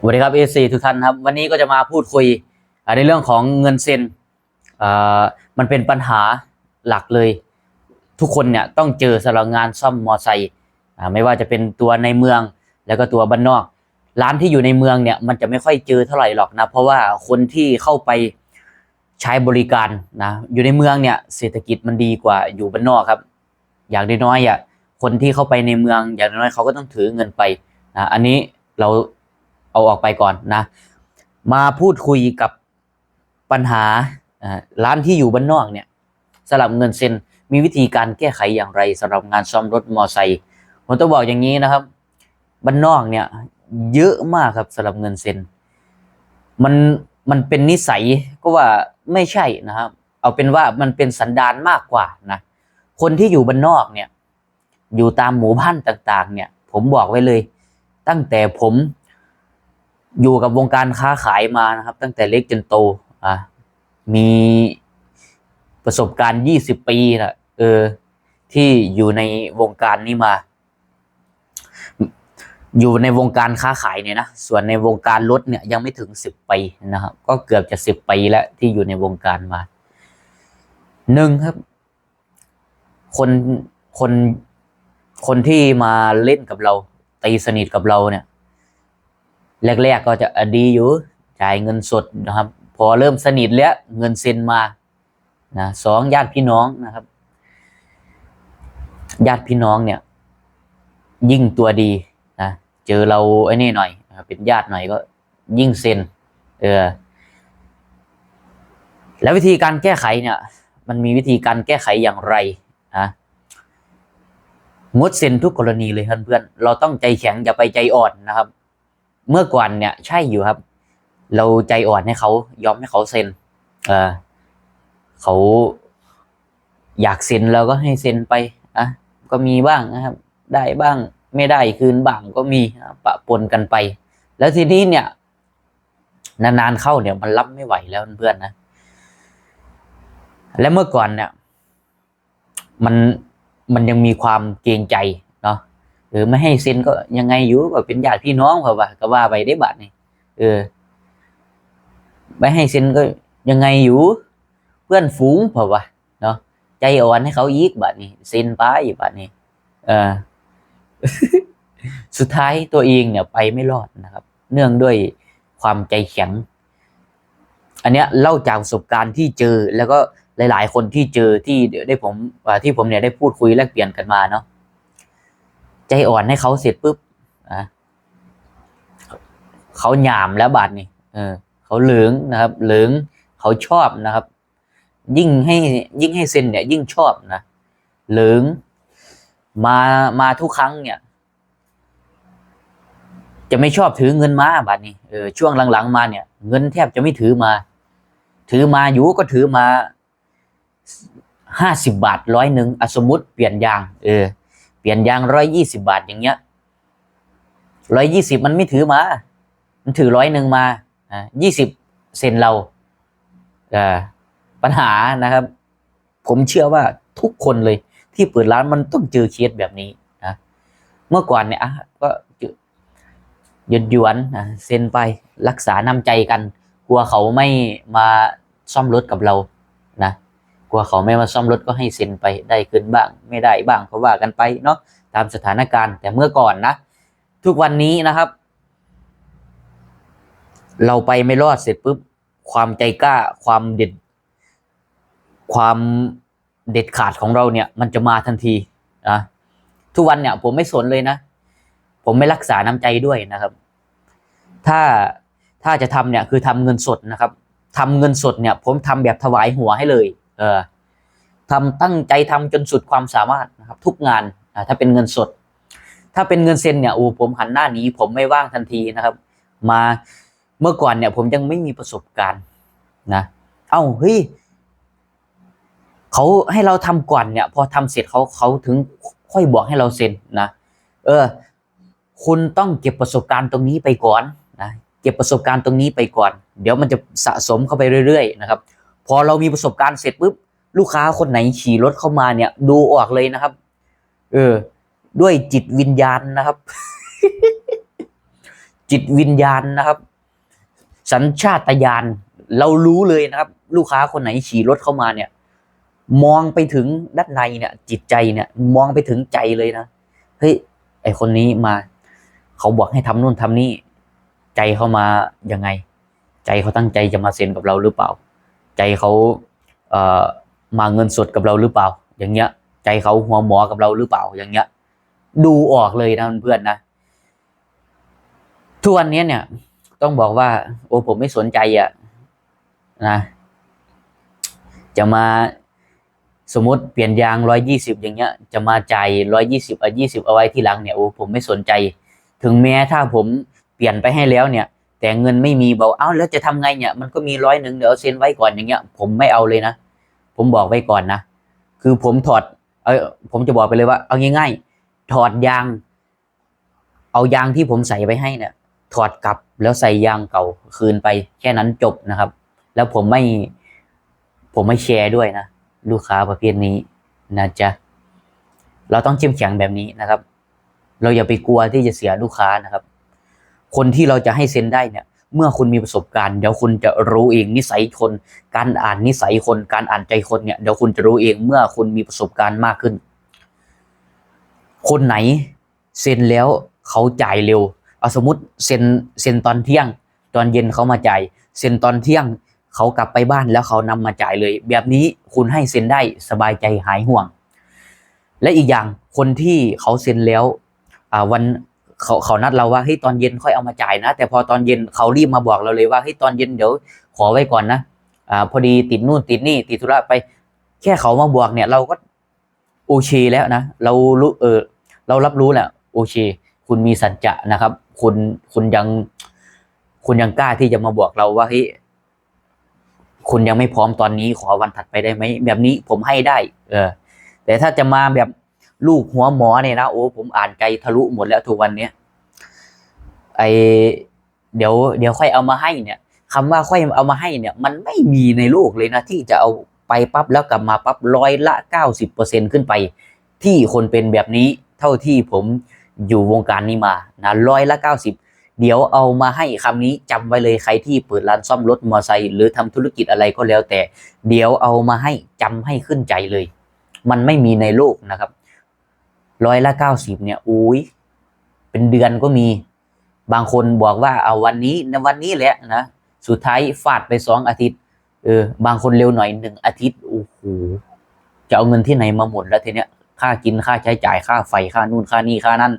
สวัสดีครับเอซีทุกท่านครับ วันนี้ก็จะมาพูดคุยในเรื่องของเงินเซ็นมันเป็นปัญหาหลักเลย ทุกคนเนี่ยต้องเจอสำหรับงานซ่อมมอไซค์ไม่ว่าจะเป็นตัวในเมืองแล้วก็ตัวบ้านนอก ร้านที่อยู่ในเมืองเนี่ยมันจะไม่ค่อยเจอเท่าไหร่หรอกนะ เพราะว่าคนที่เข้าไปใช้บริการนะอยู่ในเมืองเนี่ยเศรษฐกิจมันดีกว่าอยู่บ้านนอกครับ อย่างน้อยๆอะคนที่เข้าไปในเมืองอย่างน้อยเขาก็ต้องถือเงินไปนะอันนี้เรา เอาออกไปก่อนนะ มาพูดคุยกับปัญหาร้านที่อยู่บ้านนอกเนี่ยสำหรับเงินเซ็นมีวิธีการแก้ไขอย่างไรสำหรับงานซ่อมรถมอไซค์ผมต้องบอกอย่างนี้นะครับบ้านนอกเนี่ย เยอะมากครับสำหรับเงินเซ็นมันมันเป็นนิสัยก็ว่าไม่ใช่นะครับ เอาเป็นว่ามันเป็นสันดานมากกว่านะคนที่อยู่บ้านนอกเนี่ย อยู่ตามหมู่บ้านต่าง ๆ เนี่ย ผมบอกไว้เลย ตั้งแต่ผม อยู่กับวงการค้าขายมานะครับ ตั้งแต่เล็กจนโตอะมีประสบการณ์ยี่สิบปีนะเออ ที่อยู่ในวงการนี้มา อยู่ในวงการค้าขายเนี่ยนะส่วนในวงการรถเนี่ยยังไม่ถึงสิบปีนะครับ ก็เกือบจะสิบปีแล้วที่อยู่ในวงการมาหนึ่งครับ คนคนคนที่มาเล่นกับเราตีสนิทกับเราเนี่ย แรก ๆ ก็จะดีอยู่จ่ายเงินสดนะครับ พอเริ่มสนิทแล้วเงินเซ็นมานะสองญาติพี่น้องนะครับ ญาติพี่น้องเนี่ย ยิ่งตัวดีนะเจอเราไอ้นี่หน่อยเป็นญาติหน่อยก็ยิ่งเซ็นเออแล้ววิธีการแก้ไขเนี่ย มันมีวิธีการแก้ไขอย่างไรนะงดเซ็นทุกกรณีเลยเพื่อนๆเราต้องใจแข็งอย่าไปใจอ่อนนะครับ เมื่อก่อนเนี่ยใช่อยู่ครับ เราใจอ่อนให้เขายอมให้เขาเซ็น เออเขาอยากเซ็นเราก็ให้เซ็นไปอะก็มีบ้างนะครับ ได้บ้างไม่ได้คืนบ้างก็มีปะปนกันไป แล้วทีนี้เนี่ย นานๆเข้าเนี่ยมันรับไม่ไหวแล้วเพื่อนนะและเมื่อก่อนเนี่ย มันมันยังมีความเกรงใจ เออไม่ให้เซ็นก็ยังไงอยู่ก็เป็นญาติพี่น้องเขาว่าก็ว่าไปได้บัดนี่เออไม่ให้เซ็นก็ยังไงอยู่เพื่อนฝูงเพราว่าเนาะใจอ่อนให้เขาอีกบัดนี้เซ็นไปบัดนี้เออสุดท้ายตัวเองเนี่ยไปไม่รอดนะครับ เนื่องด้วยความใจแข็ง อันเนี้ยเล่าจากประสบการณ์ที่เจอแล้วก็หลาย ๆ คนที่เจอที่ได้ผมที่ผมเนี่ยได้พูดคุยแลกเปลี่ยนกันมาเนาะ ใจอ่อนให้เขาเสร็จปุ๊บอะเขาหยามแล้วบาดนี่เออเขาเหลืองนะครับ เหลืองเขาชอบนะครับ ยิ่งให้ยิ่งให้เซ็นเนี่ย ยิ่งชอบนะเหลืองมามาทุกครั้งเนี่ย จะไม่ชอบถือเงินมาบาดนี้เออช่วงหลังๆมาเนี่ย เงินแทบจะไม่ถือมา ถือมาอยู่ก็ถือมาห้าสิบบาทร้อยหนึ่งสมมติเปลี่ยนยาง เออ เปลี่ยนยางร้อยยี่สิบาทอย่างเงี้ยร้อยยี่สิบมันไม่ถือมา มันถือร้อยหนึ่งมาอ่ายี่สิบเซนเราอ่อปัญหานะครับ ผมเชื่อว่าทุกคนเลยที่เปิดร้านมันต้องเจอเคสแบบนี้นะเมื่อก่อนเนี่ยก็หยวนหยวนนะเซ็นไปรักษาน้ำใจกัน กลัวเขาไม่มาซ่อมรถกับเรานะ กลัวเขาไม่มาซ่อมรถก็ให้เซ็นไปได้ขึ้นบ้าง ไม่ได้บ้างก็ว่ากันไปเนาะตามสถานการณ์แต่เมื่อก่อนนะ ทุกวันนี้นะครับ เราไปไม่รอดเสร็จปุ๊บความใจกล้าความเด็ด ความเด็ดขาดของเราเนี่ย มันจะมาทันทีนะทุกวันเนี่ย ผมไม่สนเลยนะ ผมไม่รักษาน้ำใจด้วยนะครับ ถ้าถ้าจะทำเนี่ยคือทำเงินสดนะครับทำเงินสดเนี่ย ผมทำแบบถวายหัวให้เลย เออทำตั้งใจทำจนสุดความสามารถนะครับ ทุกงานถ้าเป็นเงินสด ถ้าเป็นเงินเซ็นเนี่ยโอ้ผมหันหน้านี้ ผมไม่ว่างทันทีนะครับ มาเมื่อก่อนเนี่ย ผมยังไม่มีประสบการณ์นะเอ้าเฮ้ยเขาให้เราทำก่อนเนี่ย พอทำเสร็จเขาเขาถึงค่อยบอกให้เราเซ็นนะเออ คุณต้องเก็บประสบการณ์ตรงนี้ไปก่อนนะเก็บประสบการณ์ตรงนี้ไปก่อน เดี๋ยวมันจะสะสมเข้าไปเรื่อยๆนะครับ พอเรามีประสบการณ์เสร็จปุ๊บลูกค้าคนไหนขี่รถเข้ามาเนี่ย ดูออกเลยนะครับ เออ ด้วยจิตวิญญาณนะครับ จิตวิญญาณนะครับ สัญชาตญาณเรารู้เลยนะครับ ลูกค้าคนไหนขี่รถเข้ามาเนี่ย มองไปถึงด้านในเนี่ย จิตใจเนี่ย มองไปถึงใจเลยนะเฮ้ยไอคนนี้มา เขาบอกให้ทำนู่นทำนี่ ใจเขามายังไง ใจเขาตั้งใจจะมาเซ็นกับเราหรือเปล่า ใจเขาเอ่อมาเงินสดกับเราหรือเปล่า อย่างเงี้ย ใจเขาหัวหมอกับเราหรือเปล่าอย่างเงี้ย ดูออกเลยนะเพื่อนนะทุกวันนี้เนี่ย ต้องบอกว่า โอ้ผมไม่สนใจอะนะจะมาสมมติเปลี่ยนยางร้อยยี่สิบอย่างเงี้ย จะมาจ่ายร้อยยี่สิบอะยี่สิบเอาไว้ที่หลังเนี่ยโอ้ผมไม่สนใจ ถึงแม้ถ้าผมเปลี่ยนไปให้แล้วเนี่ย แต่เงินไม่มีบอกเอ้าแล้วจะทำไงเนี่ยมันก็มีร้อยหนึ่งเดี๋ยวเซ็นไว้ก่อนอย่างเงี้ย ผมไม่เอาเลยนะ ผมบอกไว้ก่อนนะ คือผมถอดเออผมจะบอกไปเลยว่า เอาง่ายๆถอดยาง เอายางที่ผมใส่ไปให้เนี่ยถอดกลับแล้วใส่ยางเก่าคืนไปแค่นั้นจบนะครับ แล้วผมไม่ ผมไม่แชร์ด้วยนะ ลูกค้าประเภทนี้นะจ๊ะเราต้องเข้มแข็งแบบนี้นะครับ เราอย่าไปกลัวที่จะเสียลูกค้านะครับ คนที่เราจะให้เซ็นได้เนี่ย เมื่อคุณมีประสบการณ์เดี๋ยวคุณจะรู้เองนิสัยคน การอ่านนิสัยคน การอ่านใจคนเนี่ยเดี๋ยวคุณจะรู้เองเมื่อคุณมีประสบการณ์มากขึ้น คนไหนเซ็นแล้วเขาจ่ายเร็วเอาสมมติเซ็นเซ็นตอนเที่ยง ตอนเย็นเขามาจ่ายเซ็นตอนเที่ยงเขากลับไปบ้านแล้วเขานำมาจ่ายเลย แบบนี้คุณให้เซ็นได้สบายใจหายห่วง และอีกอย่างคนที่เขาเซ็นแล้ววัน เขาเขานัดเราว่าเฮ้ยตอนเย็นค่อยเอามาจ่ายนะ แต่พอตอนเย็นเขารีบมาบอกเราเลยว่าเฮ้ยตอนเย็นเดี๋ยวขอไว้ก่อนนะอ่าพอดีติดนู่นติดนี่ติดธุระไป แค่เขามาบอกเนี่ยเราก็โอเคแล้วนะเรารู้เออเรารับรู้แหละโอเค คุณมีสัจจะนะครับ คุณคุณยัง คุณยังกล้าที่จะมาบอกเราว่าเฮ้ยคุณยังไม่พร้อมตอนนี้ขอวันถัดไปได้ไหมแบบนี้ผมให้ได้ เออ แต่ถ้าจะมาแบบ ลูกหัวหมอเนี่ยนะโอ้ผมอ่านใจทะลุหมดแล้วทุกวันเนี้ยไอเดี๋ยวเดี๋ยวค่อยเอามาให้เนี่ยคำว่าค่อยเอามาให้เนี่ย มันไม่มีในโลกเลยนะที่จะเอาไปปั๊บแล้วกลับมาปั๊บร้อยละเก้าสิบเปอร์เซ็นขึ้นไป ที่คนเป็นแบบนี้เท่าที่ผมอยู่วงการนี้มานะร้อยละเก้าสิบเดี๋ยวเอามาให้คำนี้จำไว้เลยใครที่เปิดร้านซ่อมรถมอเตอร์ไซค์หรือทำธุรกิจอะไรก็แล้วแต่ เดี๋ยวเอามาให้จำให้ขึ้นใจเลย มันไม่มีในโลกนะครับ ร้อยละเก้าสิบเนี่ยอุ้ยเป็นเดือนก็มี บางคนบอกว่าเอาวันนี้ในวันนี้แหละนะสุดท้ายฟาดไปสองอาทิตย์เออบางคนเร็วหน่อยหนึ่งอาทิตย์โอ้โหจะเอาเงินที่ไหนมาหมดแล้วทีเนี้ยค่ากินค่าใช้จ่ายค่าไฟค่านู่นค่านี่ค่านั่น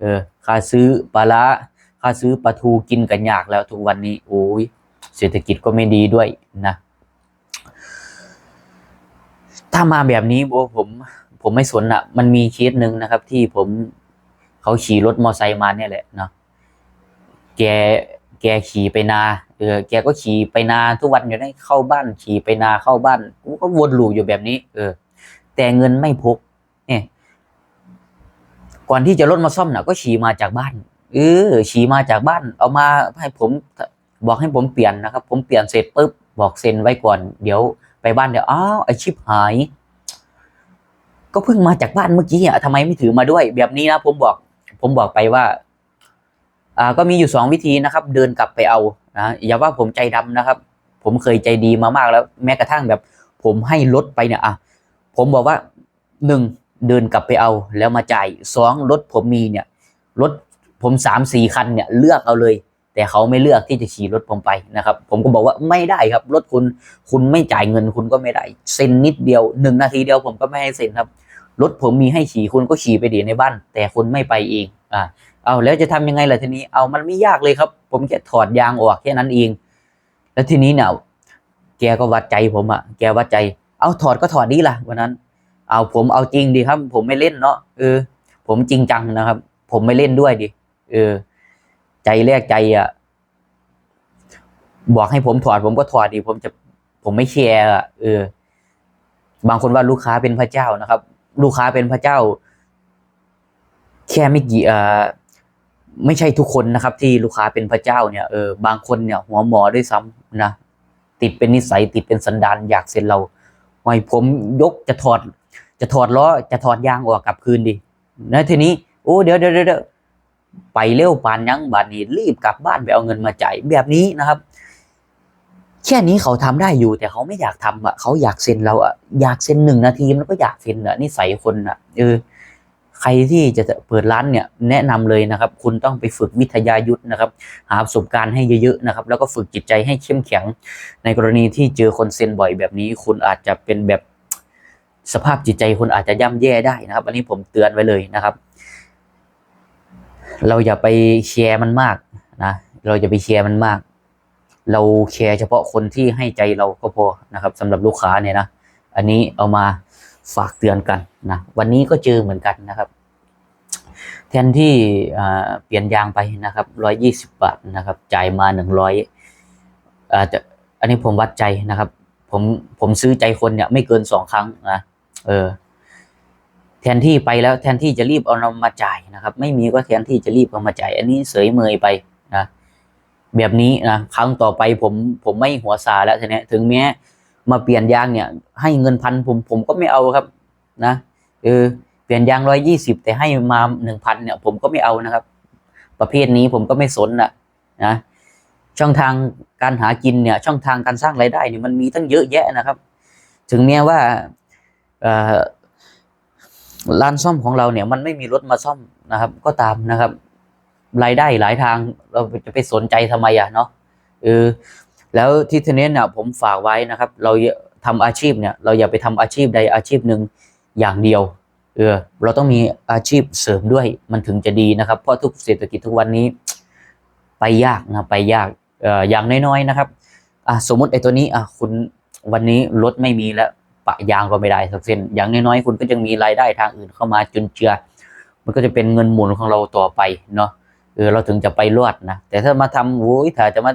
เออค่าซื้อปลาร้าค่าซื้อปลาทูกินกันยากแล้วทุกวันนี้โอ้ยเศรษฐกิจก็ไม่ดีด้วยนะ ถ้ามาแบบนี้โอ้ผม ผมไม่สนอะ มันมีเคสหนึ่งนะครับ ที่ผมเขาขี่รถมอไซค์มาเนี่ยแหละเนาะแกแกขี่ไปนาเออแกก็ขี่ไปนาทุกวันอยู่ได้เข้าบ้าน ขี่ไปนาเข้าบ้านกูก็วนลูปอยู่แบบนี้ เออ แต่เงินไม่พก เนี่ย ก่อนที่จะรถมาซ่อมน่ะ ก็ขี่มาจากบ้านเออขี่มาจากบ้าน เอามาให้ผมบอกให้ผมเปลี่ยนนะครับ ผมเปลี่ยนเสร็จปุ๊บบอกเซ็นไว้ก่อน เดี๋ยวไปบ้านเดี๋ยวอ้าวไอชิปหาย ก็เพิ่งมาจากบ้านเมื่อกี้อะทำไมไม่ถือมาด้วย แบบนี้นะผมบอก ผมบอกไปว่า อ่า ก็มีอยู่สองวิธีนะครับ เดินกลับไปเอานะอย่าว่าผมใจดำนะครับ ผมเคยใจดีมามากแล้ว แม้กระทั่งแบบ ผมให้รถไปเนี่ยอะผมบอกว่าหนึ่งเดินกลับไปเอาแล้วมาจ่ายสองรถผมมีเนี่ยรถผมสามสี่คันเนี่ย เลือกเอาเลย แต่เขาไม่เลือกที่จะขี่รถผมไปนะครับ ผมก็บอกว่าไม่ได้ครับ รถคุณคุณไม่จ่ายเงินคุณก็ไม่ได้เซ็นนิดเดียวหนึ่งนาทีเดียวผมก็ไม่ให้เซ็นครับรถผมมีให้ขี่คุณก็ขี่ไปดีในบ้าน แต่คุณไม่ไปเองอ่าเอาแล้วจะทำยังไงล่ะทีนี้เอามันไม่ยากเลยครับ ผมแค่ถอดยางออกแค่นั้นเอง แล้วทีนี้เนี่ยแกก็วัดใจผมอะแกวัดใจ เอาถอดก็ถอดดีล่ะวันนั้น เอาผมเอาจริงดีครับ ผมไม่เล่นเนาะเออ ผมจริงจังนะครับ ผมไม่เล่นด้วยดิเออ ใจแรกใจอะ บอกให้ผมถอด ผมก็ถอดดิผมจะผมไม่แคร์อะเออ บางคนว่าลูกค้าเป็นพระเจ้านะครับ ลูกค้าเป็นพระเจ้า แค่ไม่กี่เอ่อไม่ใช่ทุกคนนะครับ ที่ลูกค้าเป็นพระเจ้าเนี่ยเออบางคนเนี่ย หัวหมอด้วยซ้ำนะติดเป็นนิสัยติดเป็นสันดานอยากเซ็นเราไว้ผมยกจะถอด จะถอดล้อจะถอดยางออกกลับคืนดินะทีนี้โอ้เดี๋ยวเดี๋ยวเดี๋ยว ไปเร็วปานยังบาดนี้รีบกลับบ้านไปเอาเงินมาจ่ายแบบนี้นะครับ แค่นี้เขาทำได้อยู่แต่เขาไม่อยากทำอะเขาอยากเซ็นเราอะอยากเซ็นหนึ่งนาทีมันก็อยากเซ็นอะนี่ใส่คนอะเออใครที่จะเปิดร้านเนี่ยแนะนำเลยนะครับ คุณต้องไปฝึกวิทยายุทธนะครับ หาประสบการณ์ให้เยอะๆนะครับ แล้วก็ฝึกจิตใจให้เข้มแข็ง ในกรณีที่เจอคนเซ็นบ่อยแบบนี้ คุณอาจจะเป็นแบบสภาพจิตใจคุณอาจจะย่ำแย่ได้นะครับ อันนี้ผมเตือนไว้เลยนะครับ เราอย่าไปแชร์มันมากนะเราอย่าไปแชร์มันมาก เราแชร์เฉพาะคนที่ให้ใจเราก็พอนะครับสำหรับลูกค้าเนี่ยนะอันนี้เอามาฝากเตือนกันนะวันนี้ก็เจอเหมือนกันนะครับแทนที่เปลี่ยนยางไปนะครับร้อยยี่สิบบาทนะครับ จ่ายมาหนึ่งร้อยอันนี้ผมวัดใจนะครับ ผมผมซื้อใจคนเนี่ยไม่เกินสองครั้งนะ เออ แทนที่ไปแล้วแทนที่จะรีบเอานำมาจ่ายนะครับ ไม่มีก็แทนที่จะรีบเอามาจ่าย อันนี้เสยเมยไปนะแบบนี้นะครั้งต่อไปผมผมไม่หัวซาแล้วทีเนี้ยถึงแม้มาเปลี่ยนยางเนี่ย ให้เงินพันผมผมก็ไม่เอาครับนะเออเปลี่ยนยางร้อยยี่สิบแต่ให้มาหนึ่งพันเนี่ย ผมก็ไม่เอานะครับ ประเภทนี้ผมก็ไม่สนนะนะช่องทางการหากินเนี่ย ช่องทางการสร้างรายได้เนี่ยมันมีตั้งเยอะแยะนะครับ ถึงแม้ว่าเอ่อ ร้านซ่อมของเราเนี่ยมันไม่มีรถมาซ่อมนะครับ ก็ตามนะครับ รายได้หลายทางเราจะไปสนใจทำไมอะเนาะเออแล้วที่ทีนี้เนี่ยผมฝากไว้นะครับ เราทำอาชีพเนี่ย เราอย่าไปทำอาชีพใดอาชีพหนึ่งอย่างเดียวเออเราต้องมีอาชีพเสริมด้วยมันถึงจะดีนะครับ เพราะทุกเศรษฐกิจทุกวันนี้ ไปยากนะไปยากเอออย่างน้อยๆนะครับอะสมมติไอ้ตัวนี้อะคุณวันนี้รถไม่มีแล้ว ปะยางก็ไม่ได้สักเส้น อย่างน้อยๆคุณก็ยังมีรายได้ทางอื่นเข้ามาจุนเจือ มันก็จะเป็นเงินหมุนของเราต่อไปเนาะเออเราถึงจะไปรอดนะแต่ถ้ามาทำโว้ยถ้าจะมา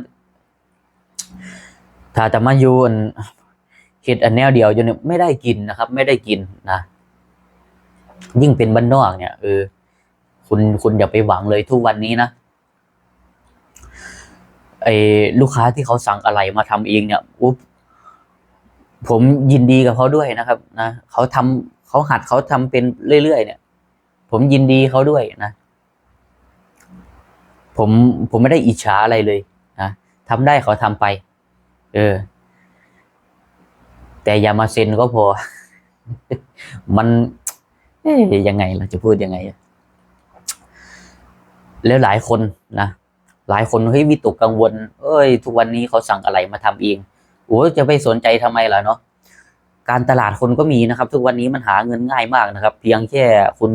ถ้าจะมาอยู่อันเฮ็ดอันแนวเดียวอยู่เนี่ยไม่ได้กินนะครับ ไม่ได้กินนะยิ่งเป็นบ้านนอกเนี่ยเออคุณคุณอย่าไปหวังเลยทุกวันนี้นะไอ้ลูกค้าที่เขาสั่งอะไรมาทำเองเนี่ยอุ๊บ ผมยินดีกับเขาด้วยนะครับนะเขาทำเขาหัดเขาทำเป็นเรื่อยๆเนี่ย ผมยินดีเขาด้วยนะ ผมผมไม่ได้อิจฉาอะไรเลยนะทำได้เขาทำไป เออ แต่อย่ามาเซ็นก็พอ มันเอ๊ยยังไงเราจะพูดยังไงแล้วหลายคนนะหลายคนเฮ้ยวิตกกังวล เอ้ย ทุกวันนี้เขาสั่งอะไรมาทำเอง โอ้จะไปสนใจทำไมล่ะเนาะการตลาดคนก็มีนะครับ ทุกวันนี้มันหาเงินง่ายมากนะครับ เพียงแค่คุณ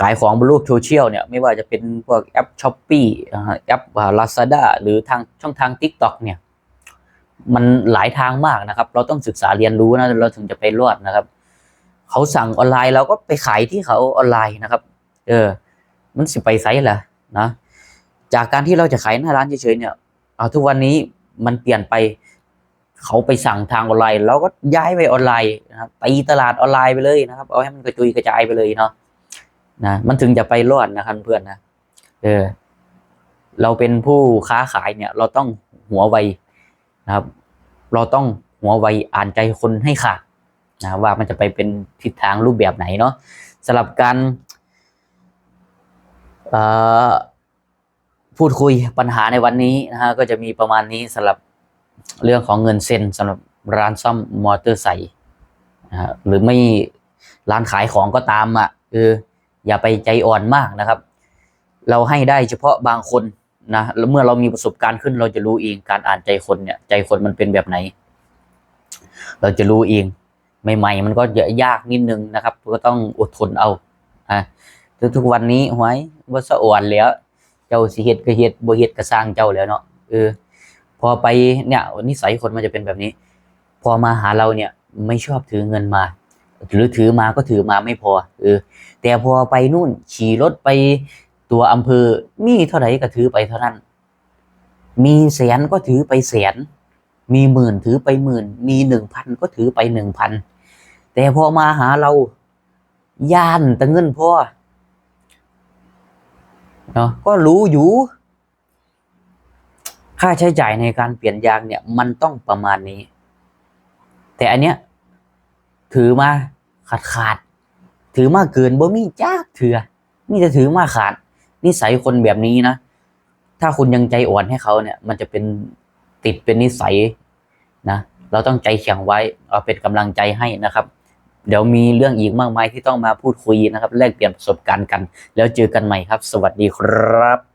ขายของบนโลกโซเชียลเนี่ยไม่ว่าจะเป็นพวกแอปช้อปปี้แอปลาซาด้าหรือทางช่องทาง t ิ k t o k เนี่ย มันหลายทางมากนะครับ เราต้องศึกษาเรียนรู้นะเราถึงจะไปรอดนะครับ เขาสั่งออนไลน์เราก็ไปขายที่เขาออนไลน์นะครับ เออ มันสิไปไซส์ล่ะนะ จากการที่เราจะขายหน้าร้านเฉยๆเนี่ยเอาทุกวันนี้ มันเปลี่ยนไป เขาไปสั่งทางออนไลน์เราก็ย้ายไปออนไลน์นะครับตีตลาดออนไลน์ไปเลยนะครับ เอาให้มันกระจุยกระจายไปเลยเนาะนะมันถึงจะไปรอดนะครับเพื่อนนะเออเราเป็นผู้ค้าขายเนี่ย เราต้องหัวไวนะครับ เราต้องหัวไวอ่านใจคนให้ขาดนะว่ามันจะไปเป็นทิศทางรูปแบบไหนเนาะสำหรับการเอ่อ พูดคุยปัญหาในวันนี้นะฮะก็จะมีประมาณนี้สำหรับเรื่องของเงินเซ็นสำหรับร้านซ่อมมอเตอร์ไซค์นะฮะหรือไม่ร้านขายของก็ตามอะเอออย่าไปใจอ่อนมากนะครับ เราให้ได้เฉพาะบางคนนะแล้วเมื่อเรามีประสบการณ์ขึ้นเราจะรู้เองการอ่านใจคนเนี่ย ใจคนมันเป็นแบบไหน เราจะรู้เองใหม่ๆ มันก็จะยากนิดนึงนะครับ ก็ต้องอดทนเอาอะทุกๆวันนี้หวยว่าสะอ่อนแล้ว เจ้าสิเฮ็ดก็เฮ็ดบ่เฮ็ดก็สร้างเจ้าแล้วเนาะเออพอไปเนี่ยนิสัยคนมันจะเป็นแบบนี้ พอมาหาเราเนี่ยไม่ชอบถือเงินมา หรือถือมาก็ถือมาไม่พอเออแต่พอไปนู่นขี่รถไปตัวอำเภอมีเท่าไหร่ก็ถือไปเท่านั้น มีแสนก็ถือไปแสน มีหมื่นถือไปหมื่น มีหนึ่งพันก็ถือไปหนึ่งพันแต่พอมาหาเราย่านต่เงินพ่อ เนาะก็รู้อยู่ ค่าใช้จ่ายในการเปลี่ยนยางเนี่ย มันต้องประมาณนี้ แต่อันเนี้ย ถือมาขาดขาด ถือมาเกินบ่มีจ้าเถื่อนี่จะถือมาขาด นิสัยคนแบบนี้นะ ถ้าคุณยังใจอ่อนให้เขาเนี่ย มันจะเป็นติดเป็นนิสัยนะ เราต้องใจแข็งไว้ เอาเป็นกำลังใจให้นะครับ เดี๋ยวมีเรื่องอีกมากมายที่ต้องมาพูดคุยนะครับ แลกเปลี่ยนประสบการณ์กัน แล้วเจอกันใหม่ครับ สวัสดีครับ